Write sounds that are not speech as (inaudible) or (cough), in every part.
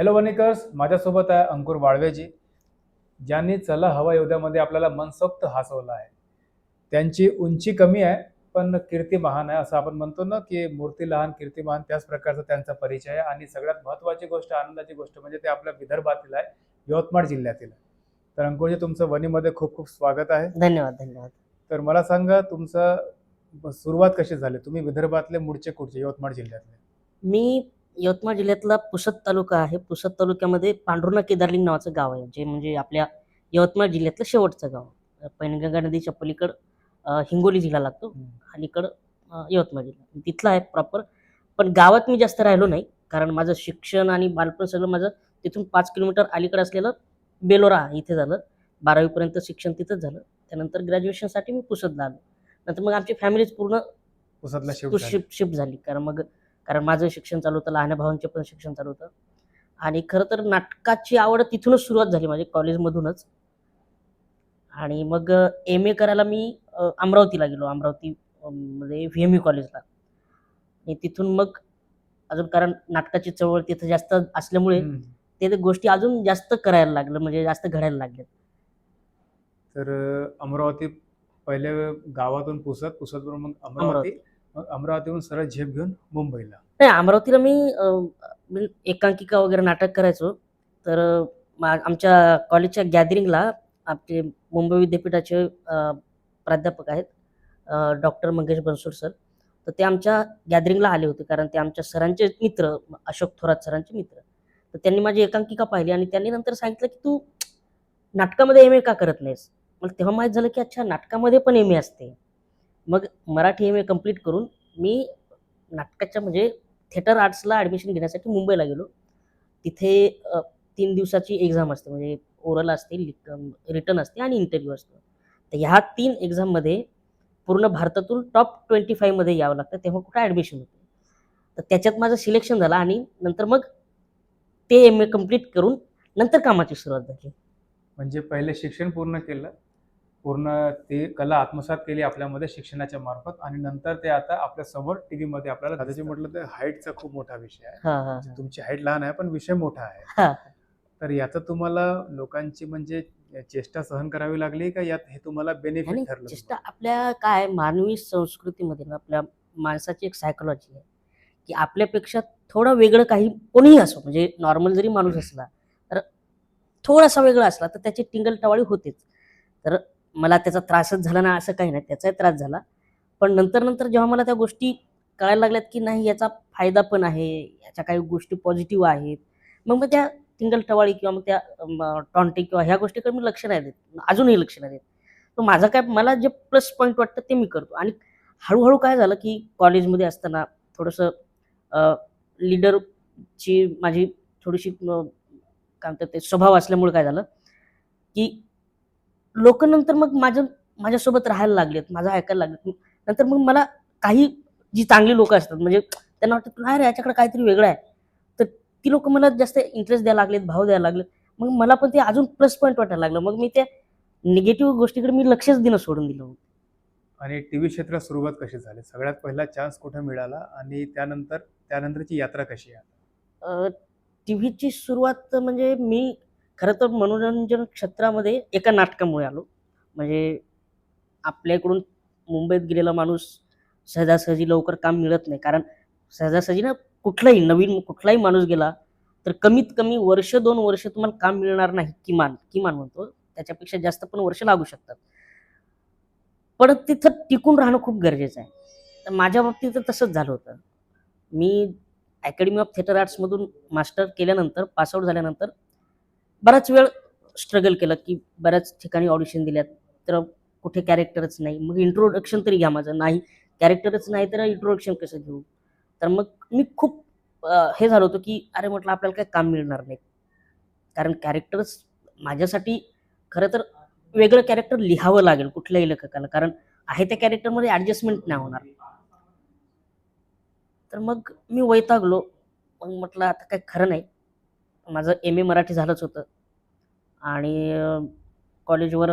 Hello वनिकर्स. माझ्यासोबत आहे अंकुर वाळवेजी. ज्यांनी चला हवा योद्यामध्ये आपल्याला मनसोक्त हसवलं आहे. त्यांची उंची कमी आहे पण कीर्ती महान आहे. असं आपण म्हणतो ना की मूर्ती लहान कीर्ती महान त्याच प्रकारचा त्यांचा परिचय आहे. आणि सगळ्यात महत्त्वाची गोष्ट आनंदाची गोष्ट म्हणजे ते आपल्या विदर्भातील आहे यवतमाळ जिल्ह्यातील तर अंकुरजी तुमचं वनीमध्ये खूप खूप स्वागत आहे. धन्यवाद धन्यवाद. तर मला सांगा तुमचं सुरुवात कशी झाली? तुम्ही विदर्भातले मूळचे कुठचे यवतमाळ जिल्ह्यातले? मी यवतमाळ जिल्ह्यातला पुसद तालुका आहे. पुसद तालुक्यामध्ये पांढुर्णा केदारलिंग नावाचं गाव आहे. जे म्हणजे आपल्या यवतमाळ जिल्ह्यातलं शेवटचं गाव पैनगंगा नदीच्या पलीकड हिंगोली जिल्हा लागतो अलीकडं यवतमाळ जिल्हा. तिथला आहे प्रॉपर पण गावात मी जास्त राहिलो नाही. कारण माझं शिक्षण आणि बालपण सगळं माझं तिथून पाच किलोमीटर अलीकडे असलेलं बेलोरा इथे झालं. बारावीपर्यंत शिक्षण तिथंच झालं. त्यानंतर ग्रॅज्युएशनसाठी मी पुसदला आलो. नंतर मग आमची फॅमिलीच पूर्ण शिफ्ट झाली. कारण मग कारण माझं शिक्षण चालू होतं लहान भावांचे पण शिक्षण चालू होतं. आणि खरं तर नाटकाची आवड तिथूनच सुरुवात झाली माझी कॉलेजमधूनच. आणि मग एम ए करायला मी अमरावतीला गेलो अमरावती अम, मध्ये व्ही एम यू कॉलेजला. आणि तिथून मग अजून कारण नाटकाची चळवळ तिथं जास्त असल्यामुळे ते गोष्टी अजून जास्त करायला लागलं म्हणजे जास्त घडायला लागल्या तर अमरावती पहिले गावातून पुसत पुसतवरून मग अमरावती. मग अमरावतीहून सरळ झेप घेऊन मुंबईला. नाही अमरावतीला मी मी एकांकिका वगैरे नाटक करायचो. तर मा- आमच्या कॉलेजच्या गॅदरिंगला आपले मुंबई विद्यापीठाचे प्राध्यापक आहेत डॉक्टर मंगेश बनसोड सर. तर ते आमच्या गॅदरिंगला आले होते कारण ते आमच्या सरांचे मित्र अशोक थोरात सरांचे मित्र. तर त्यांनी माझी एकांकिका पाहिली आणि त्यांनी नंतर सांगितलं की तू नाटकामध्ये एम ए का करत नाहीस? मला तेव्हा माहीत झालं की अच्छा नाटकामध्ये पण एम ए असते. मग मराठी एम ए कंप्लीट करून मी नाटकाच्या म्हणजे थिएटर आर्ट्सला ॲडमिशन घेण्यासाठी मुंबईला गेलो. तिथे तीन दिवसाची एक्झाम असते. म्हणजे ओरल असते रिटर्न असते आणि इंटरव्ह्यू असतो. तर ह्या तीन एक्झाममध्ये पूर्ण भारतातून टॉप ट्वेंटी फाईव्हमध्ये यावं लागतं. तेव्हा कुठं ॲडमिशन होतं. तर त्याच्यात माझं सिलेक्शन झालं आणि नंतर मग ते एम ए कंप्लीट करून नंतर कामाची सुरुवात झाली. म्हणजे पहिले शिक्षण पूर्ण केलं? पूर्ण ते कला आत्मसात केली आपल्यामध्ये शिक्षणाच्या मार्फत आणि नंतर ते आता आपल्यासमोर टीव्ही मध्ये आपल्याला दादाजी म्हटलं तर हाईटचा खूप मोठा विषय आहे. हां हां तुमची हाईट लहान आहे पण विषय मोठा आहे. हां. तर याचा तुम्हाला लोकांची म्हणजे चेष्टा सहन करावी लागली का यात हे तुम्हाला बेनिफिट ठरलं चेष्टा आपल्या काय मानवी संस्कृतीमध्ये ना आपल्या माणसाची एक सायकोलॉजी आहे की आपल्यापेक्षा थोडं वेगळं काही कोणीही असो म्हणजे नॉर्मल जरी माणूस असला तर थोडासा वेगळा असला तर त्याची टिंगल टवाळी होतेच. तर मला त्याचा त्रासच झाला ना असं काही नाही. त्याचाही त्रास झाला. पण नंतर नंतर जेव्हा मला त्या गोष्टी कळायला लागल्यात की नाही याचा फायदा पण आहे याच्या काही गोष्टी पॉझिटिव्ह आहेत. मग मग त्या टिंगल टवाळी किंवा मग त्या टॉन्टिंग किंवा ह्या गोष्टीकडे मी लक्ष नाही देत. अजूनही लक्ष नाही देत. तर माझं काय मला जे प्लस पॉईंट वाटतं ते मी करतो. आणि हळूहळू काय झालं की कॉलेजमध्ये असताना थोडंसं लीडरची माझी थोडीशी काय म्हणतात ते स्वभाव असल्यामुळे काय झालं की लोक नंतर मग माझं माझ्यासोबत राहायला लागलेत माझं ऐकायला लागलेत. नंतर मग मला काही जी चांगली लोक असतात म्हणजे त्यांना वाटतं नाही रे याच्याकडे काहीतरी वेगळं आहे. तर ती लोक मला जास्त इंटरेस्ट द्यायला लागलेत भाव द्यायला लागलेत. मग मला पण ते अजून प्लस पॉईंट वाटायला लागलं. मग मी त्या निगेटिव्ह गोष्टीकडे मी लक्षच देणं सोडून दिलं आणि टीव्ही क्षेत्रात सुरुवात कशी झाली? सगळ्यात पहिला चान्स कुठे मिळाला? आणि त्यानंतर त्यानंतरची यात्रा कशी आहे? टी व्हीची सुरुवात म्हणजे मी खरं तर मनोरंजन क्षेत्रामध्ये एका नाटकामुळे आलो. म्हणजे आपल्याकडून मुंबईत गेलेला माणूस सहजासहजी लवकर काम मिळत नाही. कारण सहजासहजी ना कुठलाही नवीन कुठलाही माणूस गेला तर कमीत कमी वर्ष दोन वर्ष तुम्हाला काम मिळणार नाही. किमान किमान म्हणतो. त्याच्यापेक्षा जास्त पण वर्ष लागू शकतात. पण तिथं टिकून राहणं खूप गरजेचं आहे. तर माझ्या बाबतीत तर तसंच झालं होतं. मी अकॅडमी ऑफ थिएटर आर्ट्समधून मास्टर केल्यानंतर पासआउट झाल्यानंतर बराच वेळ स्ट्रगल केलं की बऱ्याच ठिकाणी ऑडिशन दिल्यात तर कुठे कॅरेक्टरच नाही. मग इंट्रोडक्शन तरी घ्या माझं. नाही कॅरेक्टरच नाही तर इंट्रोडक्शन कसं घेऊ? तर मग मी खूप हे झालं होतं की अरे म्हटलं आपल्याला काही काम मिळणार नाही. कारण कॅरेक्टर्स माझ्यासाठी खरं तर वेगळं कॅरेक्टर लिहावं लागेल कुठल्याही लेखकाला. कारण आहे त्या कॅरेक्टरमध्ये ॲडजस्टमेंट नाही होणार. तर मग मी वैतागलो. मग म्हटलं आता काय खरं नाही. माझं एम ए मराठी झालंच होतं. आणि कॉलेजवर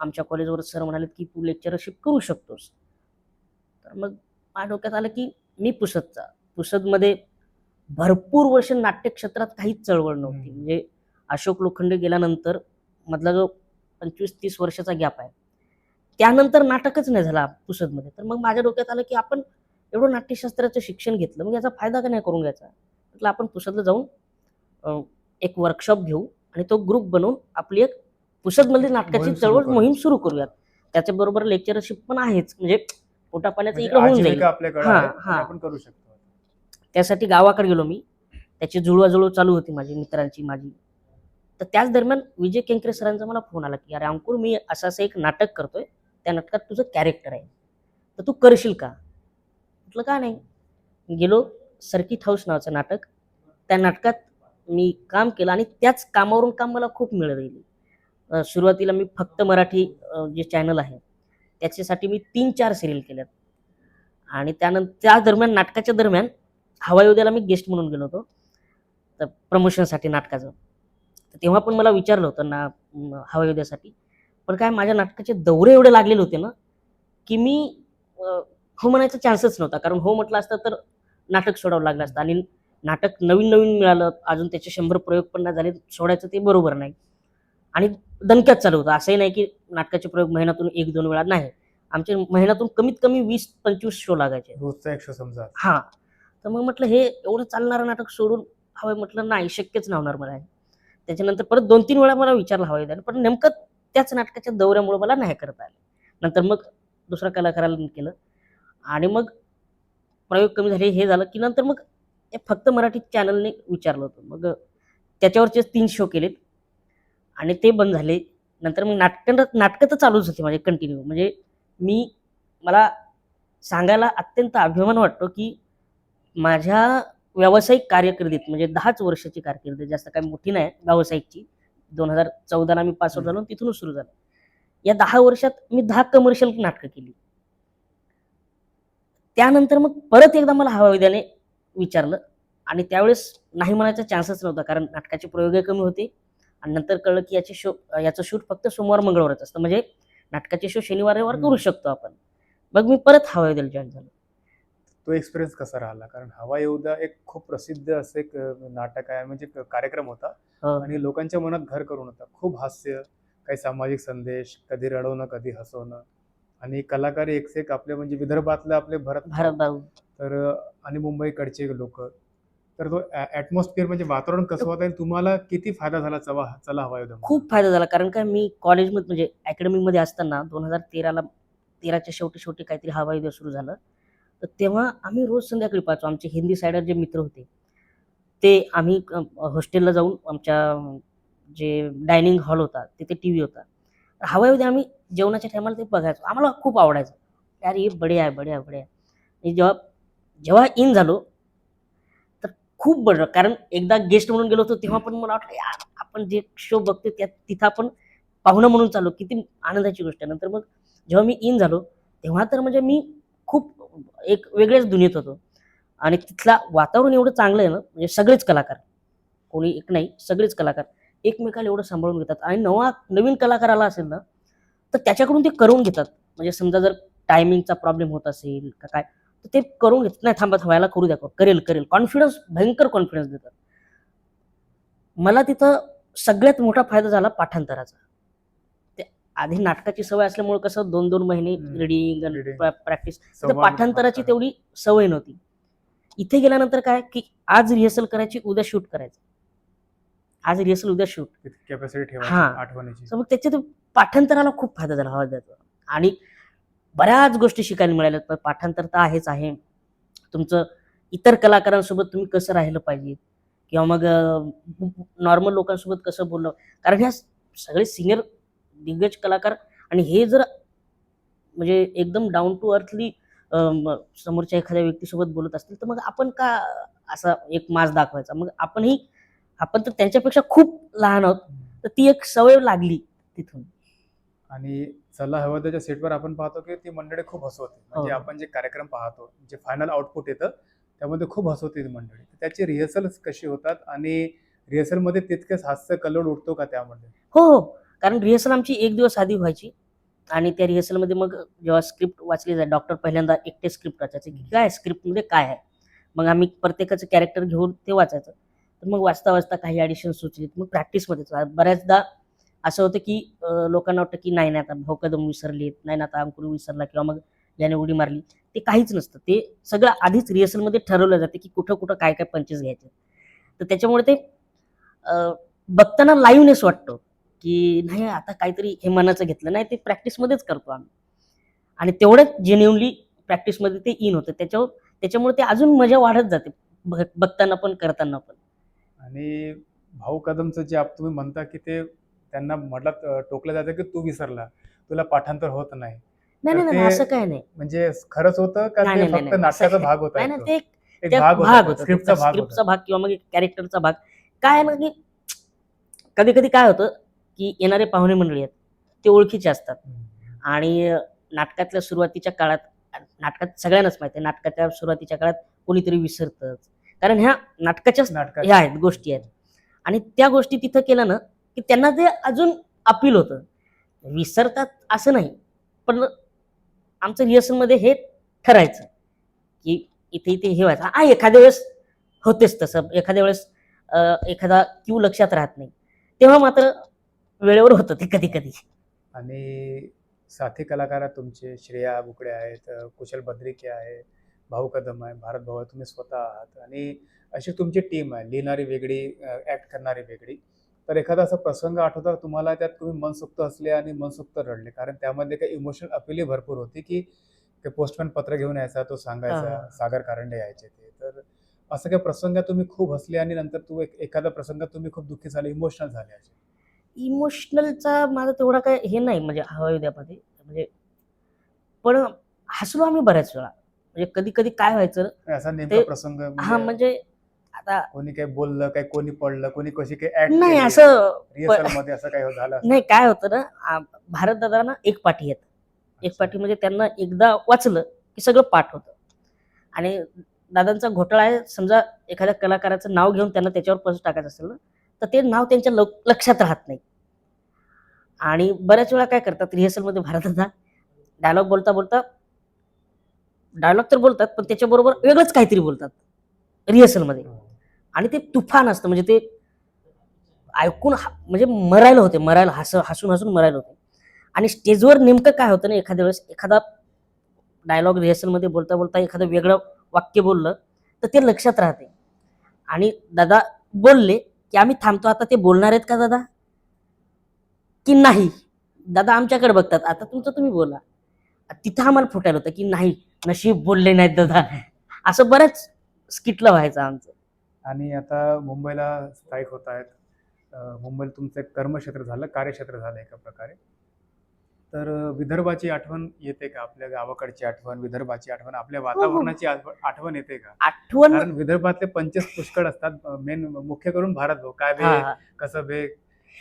आमच्या कॉलेजवर सर म्हणाले की तू लेक्चरशिप करू शकतोस. तर मग माझ्या डोक्यात आलं की मी पुसदचा पुसदमध्ये भरपूर वर्ष नाट्य क्षेत्रात काहीच चळवळ नव्हती. म्हणजे अशोक लोखंडे गेल्यानंतर मधला जो पंचवीस तीस वर्षाचा गॅप आहे त्यानंतर नाटकच नाही झाला पुसदमध्ये तर मग माझ्या डोक्यात आलं की आपण एवढं नाट्यशास्त्राचं शिक्षण घेतलं मग याचा फायदा का नाही करून घ्यायचा? म्हटलं आपण पुसदला जाऊन एक वर्कशॉप घेऊ आणि तो ग्रुप बनवून आपली एक पुसदमधली नाटकाची चळवळ. मोहीम सुरू करूयात. त्याच्याबरोबर लेक्चरशिप पण आहेच. म्हणजे पोटापाण्याचं म्हणजे इकडे होऊन जाईल. आपण करू शकतो. त्यासाठी गावाकडे गेलो मी. त्याची जुळवाजुळव चालू होती माझी मित्रांची माझी. तर त्याच दरम्यान विजय केंकरे सरांचा मला फोन आला की अरे अंकुर मी असं असं एक नाटक करतोय. त्या नाटकात तुझं कॅरेक्टर आहे. तर तू करशील का? म्हटलं का नाही. गेलो सर्किट हाऊस नावाचं नाटक. त्या नाटकात मी काम केलं आणि त्याच कामावरून काम मला खूप मिळत गेली. सुरुवातीला मी फक्त मराठी जे चॅनल आहे त्याच्यासाठी मी तीन चार सिरियल केल्यात. आणि त्यानंतर त्या दरम्यान नाटकाच्या दरम्यान हवाई उद्याला मी गेस्ट म्हणून गेलो होतो. तर प्रमोशनसाठी नाटकाचं. तर तेव्हा पण मला विचारलं होतं ना हवाई उद्यासाठी पण काय माझ्या नाटकाचे दौरे एवढे लागलेले होते ना की मी हो म्हणायचा चान्सच नव्हता. कारण हो म्हटलं असतं तर नाटक सोडावं लागलं असतं. आणि नाटक नवीन नवीन मिळालं अजून त्याचे शंभर प्रयोग पण नाही झाले सोडायचं ते बरोबर नाही. आणि दणक्यात चालू होतं. असंही नाही की नाटकाचे प्रयोग महिन्यातून एक दोन वेळा नाही. आमचे महिन्यातून कमीत कमी वीस पंचवीस शो लागायचे. रोजचा एक शो समजा. हा. तर मग म्हटलं हे एवढं चालणारं नाटक सोडून हवंय म्हटलं नाही शक्यच नाही होणार मला. त्याच्यानंतर परत दोन तीन वेळा मला विचारलं हवं द्यायला पण नेमकं त्याच नाटकाच्या दौऱ्यामुळे मला नाही करता आलं. नंतर मग दुसऱ्या कलाकाराला केलं. आणि मग प्रयोग कमी झाले हे झालं की नंतर मग फक्त मराठी चॅनलने विचारलं होतं. मग त्याच्यावरचे तीन शो केलेत. आणि ते बंद झाले. नंतर मग नाटकं नाटकं तर चालूच होती माझे कंटिन्यू म्हणजे मी मला सांगायला अत्यंत अभिमान वाटतो की माझ्या व्यावसायिक कारकिर्दीत म्हणजे दहाच वर्षाची कारकीर्द जास्त काही मोठी नाही व्यावसायिकची. दोन हजार चौदाला मी पासआउट झालो तिथूनच सुरू झालं. या दहा वर्षात मी दहा कमर्शियल नाटकं केली. त्यानंतर मग परत एकदा मला हवा विद्याने विचारलं. आणि त्यावेळेस नाही म्हणायचा चान्सच नव्हता कारण नाटकाचे प्रयोगही कमी होते. आणि नंतर कळलं की याचे शो याचं शूट फक्त सोमवार मंगळवारच असतं. म्हणजे नाटकाचे शो शनिवार रविवार करू. शकतो आपण. मग मी परत हवा विद्याला जॉईन झालो. तो एक्सपिरियन्स कसा राहिला? कारण हवा येऊदा एक खूप प्रसिद्ध असं एक नाटक आहे. म्हणजे कार्यक्रम होता. हो. आणि लोकांच्या मनात घर करून होता. खूप हास्य काही सामाजिक संदेश कधी रडवणं कधी हसवणं. आणि कलाकार एक से एक आपले म्हणजे विदर्भातले आपले भरत भारत बाबू तर आणि मुंबईकडचे लोक. तर तो ऍटमॉस्फिअर म्हणजे वातावरण कसं होतं आणि तुम्हाला किती फायदा झाला चवा चला हवा येऊदा खूप फायदा झाला कारण काय मी कॉलेजमध्ये म्हणजे अकॅडमीमध्ये असताना दोन हजार तेराला तेराच्या शेवटी शेवटी काहीतरी हवाई उद्या सुरू झालं. तर तेव्हा आम्ही रोज संध्याकाळी पाहतो आमचे हिंदी सायडर जे मित्र होते ते आम्ही हॉस्टेलला जाऊन आमच्या जे डायनिंग हॉल होता तिथे टी व्ही होता. हवा होते आम्ही जेवणाच्या टायमाला ते बघायचो. आम्हाला खूप आवडायचं. यार बढिया बडे आहे बडे आहे बडे आहे. आणि जेव्हा जेव्हा इन झालो तर खूप बरं. कारण एकदा गेस्ट म्हणून गेलो होतो तेव्हा पण मला वाटलं यार आपण जे शो बघतो त्यात तिथं आपण पाहुणं म्हणून चालू किती आनंदाची गोष्ट आहे. नंतर मग जेव्हा मी इन झालो तेव्हा तर म्हणजे मी खूप एक वेगळ्याच दुनियेत होतो. आणि तिथला वातावरण एवढं चांगलं आहे ना म्हणजे सगळेच कलाकार. कोणी एक नाही सगळेच कलाकार. एकमेकाला एवढं सांभाळून घेतात. आणि नवा नवीन कलाकार आला असेल ना तर त्याच्याकडून ते करून घेतात. म्हणजे समजा जर टायमिंगचा प्रॉब्लेम होत असेल का काय तर ते करून घेतात. नाही थांबा थांबायला करू द्या करेल करेल. कॉन्फिडन्स भयंकर कॉन्फिडन्स देतात. मला तिथं सगळ्यात मोठा फायदा झाला पाठांतराचा. ते आधी नाटकाची सवय असल्यामुळे कसं दोन दोन महिने. रिडिंग. प्रॅक्टिस पाठांतराची. तेवढी सवय नव्हती. इथे गेल्यानंतर काय की आज रिहर्सल करायची उद्या शूट करायचं. आज रिहर्सल उद्या शूट कॅपॅसिटी हा. आठवणीची. मग त्याच्यात पाठांतराला खूप फायदा झाला हवा द्यायचा आणि बऱ्याच गोष्टी शिकायला मिळाल्या पण पाठांतर तर आहेच आहे. तुमचं इतर कलाकारांसोबत तुम्ही कसं राहिलं पाहिजे? किंवा मग नॉर्मल लोकांसोबत कसं बोललं कारण ह्या सगळे सिनियर दिग्गज कलाकार आणि हे जर म्हणजे एकदम डाऊन टू अर्थली समोरच्या एखाद्या व्यक्तीसोबत बोलत असतील तर मग आपण का असा एक मास दाखवायचा? मग आपणही आपण तर त्यांच्यापेक्षा खूप लहान आहोत. तर ती एक सवय लागली तिथून. आणि चला हवं त्याच्या सेटवर आपण पाहतो की ती मंडळी खूप हसवते. म्हणजे हो. आपण जे कार्यक्रम पाहतो जे फायनल आउटपुट येतं त्यामध्ये खूप हसवते ती मंडळी. त्याची रिहर्सल कशी होतात आणि रिहर्सलमध्ये तितकेच हास्य कल्लोळ उठतो का त्यामध्ये? हो हो. कारण रिहर्सल आमची एक दिवस आधी व्हायची. आणि त्या रिहर्सलमध्ये मग जेव्हा स्क्रिप्ट वाचली जाय डॉक्टर पहिल्यांदा एकटे स्क्रिप्ट वाचायचे की काय स्क्रिप्टमध्ये काय आहे? मग आम्ही प्रत्येकाचं कॅरेक्टर घेऊन ते वाचायचं. तर मग वाचता वाचता काही ॲडिशन सुचलीत. मग प्रॅक्टिसमध्ये बऱ्याचदा असं होतं की लोकांना वाटतं की नाही नाही आता भाऊ कदम विसरलीत. नाही ना आता अंकुर विसरला किंवा मग याने उडी मारली. ते काहीच नसतं. ते सगळं आधीच रिहर्सलमध्ये ठरवलं जातं की कुठं कुठं काय काय पंचेस घ्यायचे. तर त्याच्यामुळे ते बघताना लाईव्हनेस वाटतो की नाही आता काहीतरी हे मनाचं घेतलं. नाही ते प्रॅक्टिसमध्येच करतो आम्ही. आणि तेवढंच जेन्युनली प्रॅक्टिसमध्ये ते इन होतं. त्याच्यावर त्याच्यामुळे ते अजून मजा वाढत जाते. बघ- बघताना पण करताना पण. आणि भाऊ कदमचं जे आप- तुम्ही म्हणता की ते त्यांना म्हटलं टोकलं जातं की तू विसरला. तुला पाठांतर होत नाही. नाही असं काय नाही. म्हणजे खरंच होतं का नाही, ते फक्त. नाटकाचा भाग होता एक भाग स्क्रिप्टचा भाग किंवा मग कॅरेक्टरचा भाग. काय ना की कधी कधी काय होतं की येणारे पाहुणे मंडळी आहेत ते ओळखीचे असतात. आणि नाटकातल्या सुरुवातीच्या काळात नाटकात सगळ्यांनाच माहिती आहे नाटकाच्या सुरुवातीच्या काळात कोणीतरी विसरतच. कारण ह्या नाटकाच्याच नाटकात. ह्या आहेत गोष्टी आहेत. आणि त्या गोष्टी तिथं केलं ना की त्यांना ते अजून अपील होतं विसरतात असं नाही. पण आमचं रिहर्सलमध्ये हे ठरायचं की इथे इथे हे व्हायचं. हा एखाद्या वेळेस होतेच तसं. एखाद्या वेळेस एखादा क्यू लक्षात राहत नाही. तेव्हा मात्र वेळेवर होतं ते कधी कधी. आणि साथी कलाकार आहेत तुमचे श्रेया बुकडे आहेत कुशल बद्रिके आहे भाऊ कदम आहे भारत भाऊ आहे तुम्ही स्वतः आहात. आणि अशी तुमची टीम आहे लिहिणारी वेगळी ऍक्ट करणारी वेगळी. तर एखादा असा प्रसंग आठवता तुम्हाला त्यात तुम्ही मनसुक्त असले आणि मनसुक्त रडले. कारण त्यामध्ये काही इमोशनल अपिलही भरपूर होती की ते पोस्टमॅन पत्र घेऊन यायचा तो सांगायचा. सागर कारंडे यायचे ते. तर असं काही प्रसंगात तुम्ही खूप हसले आणि नंतर तू एक एखादा प्रसंगात तुम्ही खूप दुःखी झाले इमोशनल झाले असे? इमोशनलचा माझा तेवढा काय हे नाही म्हणजे हवायुद्यामध्ये म्हणजे पण हसलो आम्ही बऱ्याच वेळा. म्हणजे कधी कधी काय व्हायचं असा नेमका ते- प्रसंग हा म्हणजे आता कोणी काही बोललं काही कोणी पडलं कोणी कशी काही ऍक्ट नाही असं रिहर्सलमध्ये असं काही झालं असेल. नाही काय होतं ना आ, भारत दादांना एक पाठी आहेत एक पाठी म्हणजे त्यांना एकदा वाचलं की सगळं पाठ होतं. आणि दादांचा घोटाळा आहे समजा एखाद्या कलाकाराचं नाव घेऊन त्यांना त्याच्यावर पैसे टाकायचं असेल ना तर ते नाव त्यांच्या लक- लक्षात राहत नाही. आणि बऱ्याच वेळा काय करतात रिहर्सलमध्ये भारत दादा डायलॉग बोलता बोलता डायलॉग तर बोलतात पण त्याच्याबरोबर वेगळंच काहीतरी बोलतात. रिहर्सलमध्ये. आणि ते तुफान असतं म्हणजे ते ऐकून हा- म्हणजे मरायला होते मरायला हस हसून हसून मरायला होते. आणि स्टेजवर नेमकं काय होतं ना एखाद्या वेळेस एखादा डायलॉग रिहर्सलमध्ये बोलता बोलता एखादं वेगळं वाक्य बोललं तर ते लक्षात राहते. आणि दादा बोलले की आम्ही थांबतो आता ते बोलणार आहेत का दादा? की नाही. दादा आमच्याकडे बघतात. आता तुमचं तुम्ही बोला. तिथं आम्हाला फुटायला होतं की नाही. नशीब बोलले नाहीत दादा. असं बऱ्याच स्किटला व्हायचं आमचं. आणि आता मुंबईला स्थायिक होत आहेत. मुंबईला तुमचं कर्मक्षेत्र झालं कार्यक्षेत्र झालं एका प्रकारे. तर विदर्भाची आठवण येते का? आपल्या गावाकडची आठवण विदर्भाची आठवण आपल्या वातावरणाची आठवण येते का? आठवण कारण विदर्भातले पंचस पुष्कळ असतात. मेन मुख्य करून भारत भाऊ काय हा, बे हा. कसं बे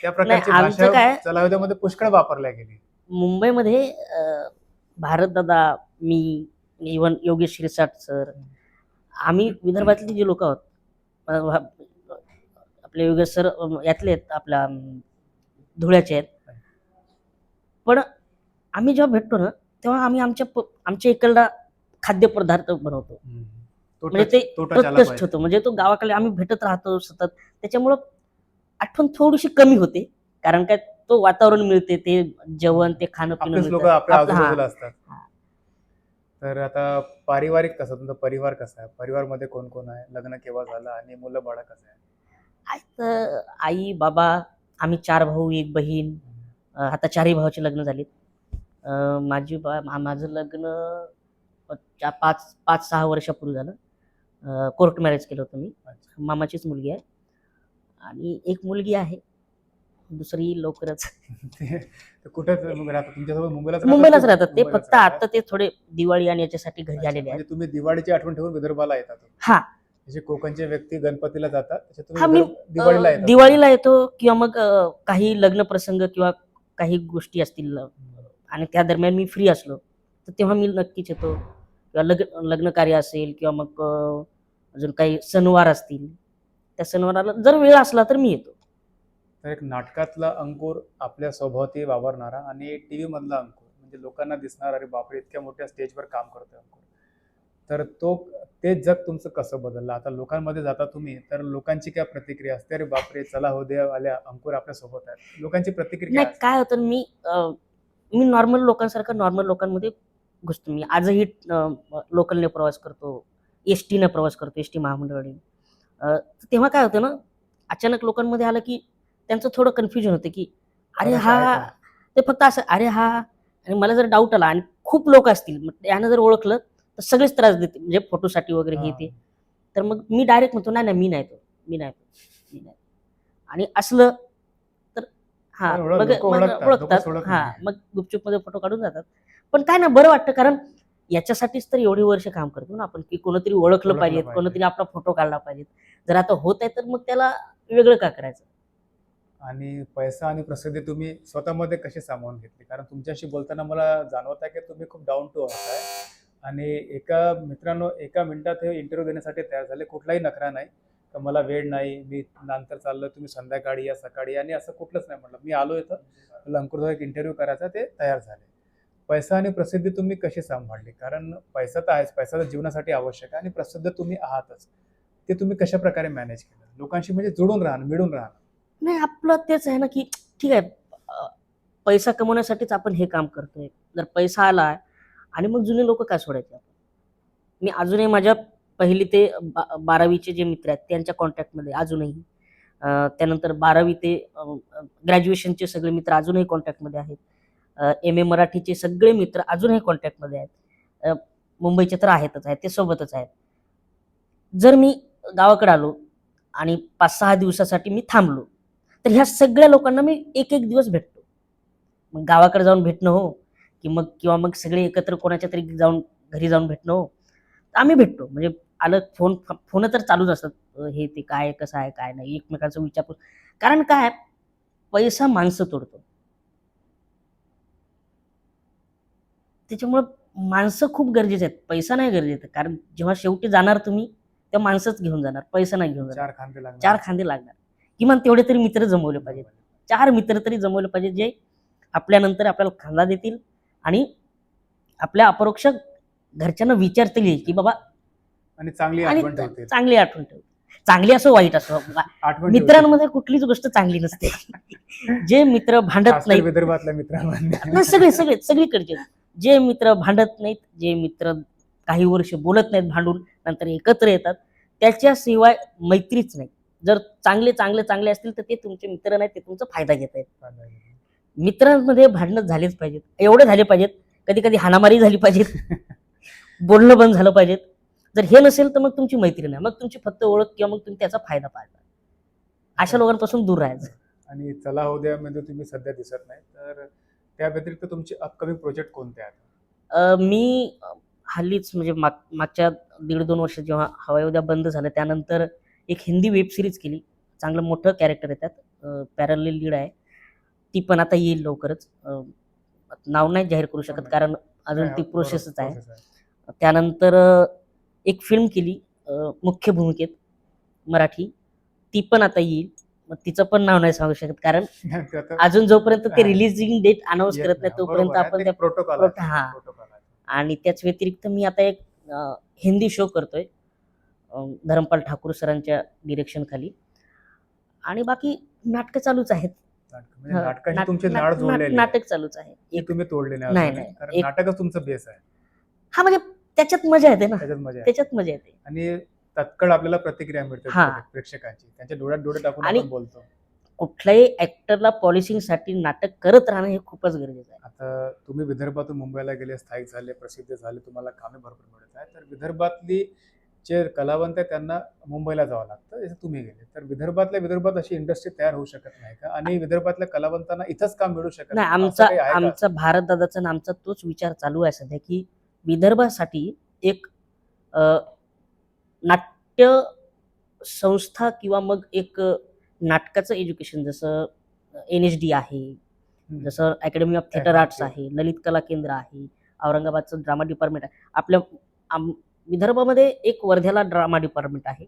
त्या प्रकारची भाषा चलावद्यामध्ये पुष्कळ वापरल्या गेली. मुंबईमध्ये अं, भारतदादा मी इवन योगेश शिरसाट सर. आम्ही विदर्भातले जे लोक आहोत आपले योगेश सर यातले आहेत आपल्या धुळ्याचे आहेत. पण आम्ही जेव्हा भेटतो ना तेव्हा आम्ही आमच्या आमच्या इकडला खाद्यपदार्थ बनवतो. म्हणजे ते प्रत्यक्ष. होतो. म्हणजे तो गावाकडे आम्ही भेटत राहतो सतत. त्याच्यामुळं आठवण थोडीशी कमी होते. कारण काय तो वातावरण मिळते ते जेवण ते खाणं पिणं लोक असतात. तर आता पारिवारिक कसं तुमचा परिवार कसा आहे? परिवारमध्ये कोण कोण आहे? लग्न केव्हा झालं आणि मुलं बाळ कसं आहे? अं, आई बाबा आम्ही चार भाऊ एक बहीण अं, आता चारही भावाचे लग्न झालेत. अं, माझी बा मा- माझं लग्न अं, चा- पाच पाच सहा वर्षापूर्वी झालं. कोर्ट मॅरेज केलं होतं मी. अच्छा. मामाचीच मुलगी आहे. आणि एक मुलगी आहे. दुसरी लवकरच कुठेच मग राहतात? तुमच्यासोबत मुंबईलाच राहतात मुंबईलाच की राहतात. ते फक्त? आता ते थोडे दिवाळी आणि याच्यासाठी घरी आलेले आहेत. म्हणजे तुम्ही दिवाळीची आठवण ठेवून विदर्भाला येतात हा. जसे कोकणचे व्यक्ती गणपतीला जातात हा, मी, विदर्भ- दिवाळीला येतात दिवाळीला येतो किंवा मग अं, काही लग्न प्रसंग किंवा काही गोष्टी असतील. आणि त्या दरम्यान मी फ्री असलो तर तेव्हा मी नक्कीच येतो. किंवा लग्न लग्न कार्य असेल किंवा मग अं, अजून काही सणवार असतील त्या सणवाराला जर वेळ असला तर मी येतो. तर एक नाटकातला अंकुर आपल्या स्वभावती वावरणारा आणि टीव्ही मधला अंकुर म्हणजे लोकांना दिसणार अरे बापरे इतक्या मोठ्या स्टेजवर काम करतोय अंकुर. तर तो ते जग तुमचं कसं बदललं? आता लोकांमध्ये जाता तुम्ही तर लोकांची काय प्रतिक्रिया असते? अरे बापरे चला हो दे आल्या अंकुर आपल्यासोबत आहेत. लोकांची प्रतिक्रिया नाही काय होतं मी अं, मी नॉर्मल लोकांसारखं नॉर्मल लोकांमध्ये घुसतो. मी आजही लोकलने प्रवास करतो एस टीने प्रवास करतो एस टी महामंडळाने. अं, तेव्हा काय होतं ना अचानक लोकांमध्ये आलं की त्यांचं थोडं कन्फ्युजन होतं की अरे हा? ते फक्त असं अरे हा. आणि मला जर डाऊट आला आणि खूप लोक असतील मग यानं जर ओळखलं तर सगळेच त्रास देते म्हणजे फोटोसाठी वगैरे हे. ते. तर मग मी डायरेक्ट म्हणतो नाही नाही मी नाही तो. मी नाही मी नाही आणि असलं तर हा मग ओळखतात, हा. मग गुपचूपमध्ये फोटो काढून जातात. पण काय ना बरं वाटतं कारण याच्यासाठीच तर एवढी वर्ष काम करतो ना आपण की कोणतरी ओळखलं पाहिजे. कोणतरी आपला फोटो काढला पाहिजे जर आता होत आहे तर मग त्याला वेगळं का करायचं? आणि पैसा आणि प्रसिद्धी तुम्ही स्वतःमध्ये कशी सामावून घेतली? कारण तुमच्याशी बोलताना मला जाणवत आहे की तुम्ही खूप डाऊन टू अर्थ आहे. आणि एका मित्रांनो एका मिनिटात हे इंटरव्ह्यू देण्यासाठी तयार झाले. कुठलाही नखरा नाही. तर मला वेळ नाही. मी नंतर चाललो तुम्ही संध्याकाळी या सकाळी या, आणि असं कुठलंच नाही म्हटलं. मी आलो इथं. मला अंकुरचा एक इंटरव्ह्यू करायचा ते तयार झाले. पैसा आणि प्रसिद्धी तुम्ही कशी सांभाळली? कारण पैसा तर आहेच. पैसा तर जीवनासाठी आवश्यक आहे. आणि प्रसिद्ध तुम्ही आहातच. ते तुम्ही कशा प्रकारे मॅनेज केलं? लोकांशी म्हणजे जुळून राहणं मिळून राहणं. नाही आपलं तेच आहे ना की ठीक आहे पैसा कमवण्यासाठीच आपण हे काम करतोय. जर पैसा आला आणि मग जुने लोक काय सोडायचे आपण? मी अजूनही माझ्या पहिली ते बा- बारावीचे जे मित्र आहेत त्यांच्या कॉन्टॅक्टमध्ये अजूनही. अं, त्यानंतर बारावी ते ग्रॅज्युएशनचे सगळे मित्र अजूनही कॉन्टॅक्टमध्ये आहेत. एम ए मराठीचे सगळे मित्र अजूनही कॉन्टॅक्टमध्ये आहेत. अं, मुंबईचे तर आहेतच आहेत ते सोबतच आहेत. जर मी गावाकडे आलो आणि पाच सहा दिवसासाठी मी थांबलो तर ह्या सगळ्या लोकांना मी एक एक दिवस भेटतो. मग गावाकडे जाऊन भेटणं हो की मग किंवा मग सगळे एकत्र कोणाच्या तरी जाऊन घरी जाऊन भेटणं हो. तर आम्ही भेटतो. म्हणजे आलं फोन फोन तर चालूच असतात. हे ते काय कसं आहे काय नाही एकमेकांचं विचारपूस कारण काय पैसा माणसं तोडतो. त्याच्यामुळं माणसं खूप गरजेचे आहेत. पैसा नाही गरजेचं. कारण जेव्हा शेवटी जाणार तुम्ही तेव्हा माणसंच घेऊन जाणार. पैसा नाही घेऊन जाणार. चार खांदे लागणार. चार खांदे लागणार. किमान तेवढे तरी मित्र जमवले पाहिजेत. चार मित्र तरी जमवले पाहिजेत जे आपल्यानंतर आपल्याला खांदा देतील आणि आपल्या अपरोक्ष घरच्यांना विचारतील की बाबा आणि चांगली आठवण ठेवते चांगली आठवण ठेव. चांगली असो वाईट असो. ठेवते. मित्रांमध्ये कुठलीच गोष्ट चांगली नसते. जे मित्र भांडत नाहीत. विदर्भातल्या मित्रांमध्ये. नाही, सगळे सगळे सगळीकडचे. जे मित्र भांडत नाहीत जे मित्र काही वर्ष बोलत नाहीत भांडून नंतर एकत्र येतात त्याच्याशिवाय मैत्रीच नाही जर चांगले चांगले चांगले असतील तर ते तुमचे मित्र नाहीत ते तुमचा फायदा घेत आहेत. मित्रांमध्ये भांडणं झालेच पाहिजेत. एवढे झाले पाहिजेत. कधी कधी हाणामारी झाली पाहिजेत. (laughs) बोलणं बंद झालं पाहिजेत. जर हे नसेल तर मग तुमची मैत्री नाही मग तुमची फक्त ओळख किंवा मग तुम्ही त्याचा फायदा पाहता अशा लोकांपासून दूर राहायचं. आणि चला हो द्या मध्ये तुम्ही सध्या दिसत नाही. तर त्या व्यतिरिक्त तुमचे अपकमिंग प्रोजेक्ट कोणते आहेत? मी हल्लीच म्हणजे माग मागच्या दीड दोन वर्ष जेव्हा हवाई उद्या बंद झालं त्यानंतर एक हिंदी वेब सिरीज केली. चांगलं मोठं कॅरेक्टर येतात पॅरल लीड आहे. ती पण आता येईल लवकरच. नाव नाही जाहीर करू शकत कारण अजून ती प्रोसेसच आहे. त्यानंतर एक फिल्म केली मुख्य भूमिकेत मराठी. ती पण आता येईल. मग तिचं पण नाव नाही सांगू शकत कारण अजून जोपर्यंत ते. रिलीजिंग डेट अनाऊन्स करत नाही. तोपर्यंत. आपण त्या प्रोटोकॉल प्रोट- हा. आणि त्याच व्यतिरिक्त मी आता एक हिंदी शो करतोय. धरमपाल ठाकूर सरांच्या डिरेक्शन खाली आणि बाकी नाटकं चालूच आहेत. नाटक. म्हणजे. नाटक चालूच आहे. तुम्ही तोडले नाही नाटकच तुमचं बेस आहे. हा म्हणजे त्याच्यात मजा येते ना. त्याच्यात मजा आहे त्याच्यात मजा येते. आणि तत्काळ आपल्याला प्रतिक्रिया मिळते. प्रेक्षकांची. त्यांच्या डोळ्यात डोळे टाकून आणि- बोलतो. कुठल्याही ऍक्टरला पॉलिशिंगसाठी नाटक करत राहणं हे खूपच गरजेचं आहे. आता तुम्ही विदर्भातून मुंबईला गेले स्थायिक झाले प्रसिद्ध झाले तुम्हाला कामे भरपूर मिळत आहे तर विदर्भातली जे कलावंत आहे त्यांना मुंबईला जावं लागतं जसं तुम्ही गेले तर विदर्भातल्या विदर्भात अशी इंडस्ट्री तयार होऊ शकत नाही का आणि विदर्भातल्या कलावंतांना इथंच काम मिळू शकत नाही आमचा? आमचा भारत दादाचा आमचा तोच विचार चालू आहे सध्या की विदर्भासाठी एक नाट्य संस्था किंवा मग एक नाटकाचं एज्युकेशन जसं एन एच डी आहे. जसं अकॅडमी ऑफ थिएटर आर्ट्स आहे ललित कला केंद्र आहे औरंगाबादचं ड्रामा डिपार्टमेंट आहे आपल्या आम विदर्भामध्ये एक वर्ध्याला ड्रामा डिपार्टमेंट आहे.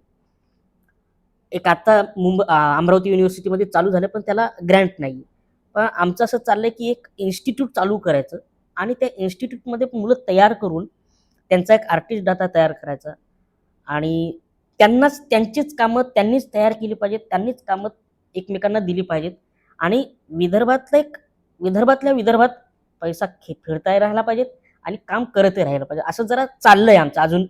एक आता मुंबई अमरावती युनिव्हर्सिटीमध्ये चालू झालं पण त्याला ग्रँट नाही पण आमचं असं चाललंय की एक इन्स्टिट्यूट चालू करायचं आणि त्या इन्स्टिट्यूटमध्ये मुलं तयार करून त्यांचा एक आर्टिस्ट डाटा तयार करायचा. आणि त्यांनाच त्यांचीच कामं त्यांनीच तयार केली पाहिजेत त्यांनीच कामं एकमेकांना दिली पाहिजेत. आणि विदर्भातलं एक विदर्भातल्या विदर्भात पैसा खे फिरताही राहिला पाहिजेत. आणि काम करतही राहायला पाहिजे. असं जरा चाललंय आमचं. अजून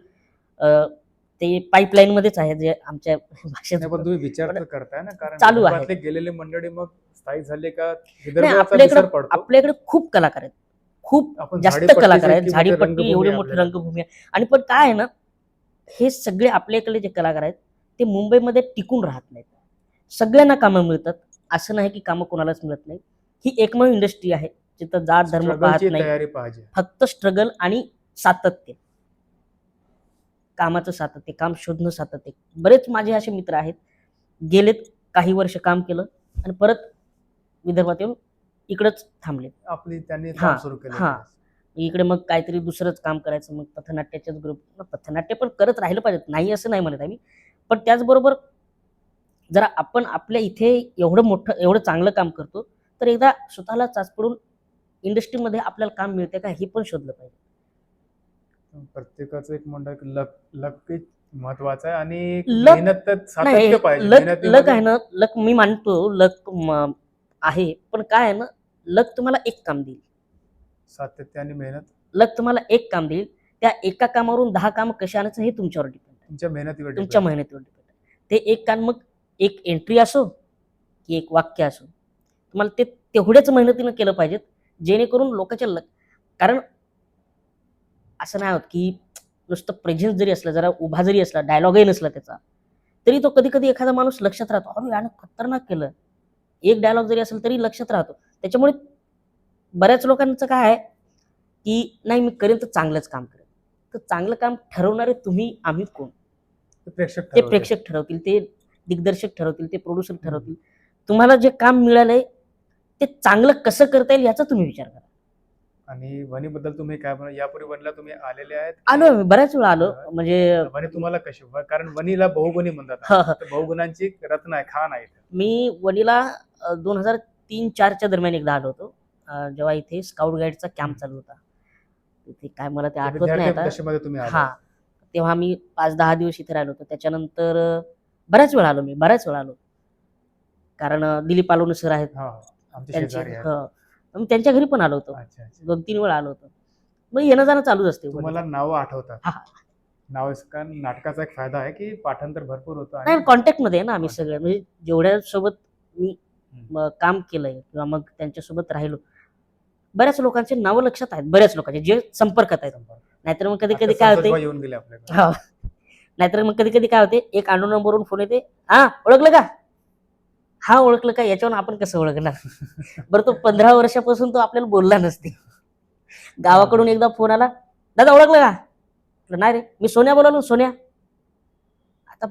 ते पाईपलाईन मध्येच आहे जे आमच्या भाषेत तुम्ही विचार करताय ना कारण चालू आहे. गेलेले मंडळी मग स्थायिक झाले का? आपल्याकडे आपल्याकडे खूप कलाकार आहेत. खूप जास्त कलाकार आहेत. झाडीपट्टी एवढी मोठी. रंगभूमी आहे. आणि पण काय आहे ना हे सगळे आपल्याकडे जे कलाकार आहेत ते मुंबईमध्ये टिकून राहत नाहीत. सगळ्यांना कामं मिळतात. असं नाही की कामं कोणालाच मिळत नाही ही एकमेव इंडस्ट्री आहे. जिथं जात धर्म पाहत नाही. पाहिजे. फक्त स्ट्रगल आणि सातत्य. कामाचं सातत्य काम शोधणं सातत्य. बरेच माझे असे मित्र आहेत. गेलेत काही वर्ष काम केलं आणि परत विदर्भात येऊन इकडंच थांबले आपली त्यांनी हा, हा. इकडे मग काहीतरी दुसरंच काम करायचं मग पथनाट्याच्याच ग्रुप पथनाट्य पण करत राहिलं पाहिजे नाही असं नाही म्हणत आम्ही. पण त्याचबरोबर जरा आपण आपल्या इथे एवढं मोठं एवढं चांगलं काम करतो तर एकदा स्वतःला चाचपडून इंडस्ट्रीमध्ये आपल्याला काम मिळते का हे पण शोधलं पाहिजे. प्रत्येकाचं एक म्हणतात की लक लक महत्वाचं आहे आणि लक- लक आहे ना लक मी मानतो लक आहे पण काय आहे ना लक तुम्हाला एक काम देईल. सातत्य आणि मेहनत. लक तुम्हाला एक काम देईल त्या एका कामावरून दहा काम कशी आणायचं हे तुमच्यावर डिपेंड आहे. तुमच्या मेहनतीवर तुमच्या. मेहनतीवर डिपेंड आहे. ते एक काम मग एक एंट्री असो की एक वाक्य असो तुम्हाला ते तेवढ्याच मेहनतीनं केलं पाहिजेत जेणेकरून लोकांच्या लक कारण असं नाही होत की नुसतं प्रेझेन्स जरी असलं जरा उभा जरी असला डायलॉगही नसला त्याचा तरी तो कधी कधी एखादा माणूस लक्षात राहतो. अरे यानं खतरनाक केलं. एक डायलॉग जरी असेल तरी लक्षात राहतो. त्याच्यामुळे बऱ्याच लोकांचं काय आहे की नाही मी करेन तर चांगलंच काम करेन. तर चांगलं काम ठरवणारे तुम्ही आम्ही कोण? ते प्रेक्षक ते. प्रेक्षक ठरवतील ते दिग्दर्शक ठरवतील ते प्रोड्युसर ठरवतील. तुम्हाला जे काम मिळालंय ते चांगलं कसं करता येईल याचा तुम्ही विचार करा. आणि वनीबद्दल तुम्ही काय म्हणा यापूर्वी वनीला तुम्ही आलेले आहेत आलो आम्ही बऱ्याच वेळा आलो. म्हणजे वनी तुम्हाला कशी कारण वनीला बहुगुणी म्हणतात. तर बहुगुणांची रत्न आहे खान आहे. मी वनीला दोन हजार तीन चारच्या दरम्यान एकदा आलो होतो. जेव्हा इथे स्काउट गाईडचा कॅम्प चालू होता. तिथे काय मला ते आठवत नाही आता. हा. तेव्हा मी पाच दहा दिवस इथे राहिलो होतो. त्याच्यानंतर बऱ्याच वेळा आलो मी बऱ्याच वेळा आलो. कारण दिलीप आलोने सर आहेत. हा. त्यांचे शेजारी आहेत. हं. मी त्यांच्या घरी पण आलो होतो. अच्छा अच्छा. दोन तीन वेळा आलो होतो. मग येणं जाणं चालूच असते. तुम्हाला नावं आठवतात. हा. नाव नाटकाचा एक फायदा आहे की पाठांतर भरपूर होतं नाही आणि कॉन्टॅक्टमध्ये आहे ना आम्ही Contact. सगळे. म्हणजे जेवढ्या सोबत मी हम्म. म, काम केलंय किंवा मग त्यांच्यासोबत राहिलो बऱ्याच लोकांचे नावं लक्षात आहेत. बऱ्याच लोकांचे जे संपर्कात आहेत. संपर्क. नाहीतर मग कधी आता कधी काय होते? येऊन गेले आपल्याकडे. हा. नाहीतर मग कधी कधी काय होते? एक अनोन नंबरवरून फोन येते. हा ओळखलं का? हा ओळखलं का याच्यावरून आपण कसं ओळखणार? बरं तो पंधरा वर्षापासून तो आपल्याला बोलला नसते. गावाकडून एकदा फोन आला दादा ओळखलं का? नाही रे मी सोन्या बोलालो सोन्या. आता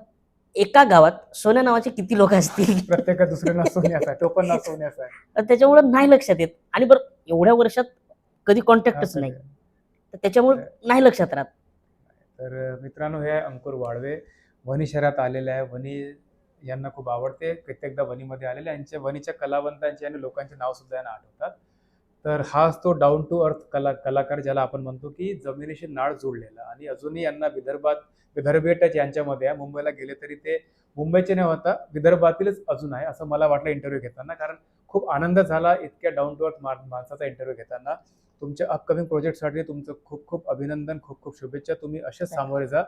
एका गावात सोन्या नावाचे किती लोक असतील? प्रत्येका दुसऱ्यांना सोन्याचा तो पण सोन्याचा त्याच्यामुळे नाही लक्षात येत. आणि बरं एवढ्या वर्षात कधी कॉन्टॅक्टच नाही. तर त्याच्यामुळे नाही लक्षात राहत. तर मित्रांनो हे अंकुर वाळवे वणी शहरात आलेले आहे. वणी यांना खूप आवडते. कित्येकदा वनीमध्ये आलेले यांचे वनीच्या कलावंतांचे आणि लोकांचे नाव सुद्धा यांना आठवतात. तर हाच तो डाऊन टू अर्थ कला कलाकार ज्याला आपण म्हणतो की जमिनीशी नाळ जोडलेला. आणि अजूनही यांना विदर्भात विदर्भी टच यांच्यामध्ये आहे. मुंबईला गेले तरी ते मुंबईचे न होता विदर्भातीलच अजून आहे असं मला वाटलं इंटरव्ह्यू घेताना. कारण खूप आनंद झाला इतक्या डाऊन टू अर्थ माणसाचा इंटरव्ह्यू घेताना. तुमच्या अपकमिंग प्रोजेक्टसाठी तुमचं खूप खूप अभिनंदन खूप खूप शुभेच्छा. तुम्ही असेच सामोरे जा.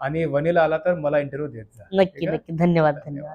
आणि वनीला आला तर मला इंटरव्ह्यू देत जा. नक्की? नक्की. धन्यवाद. धन्यवाद.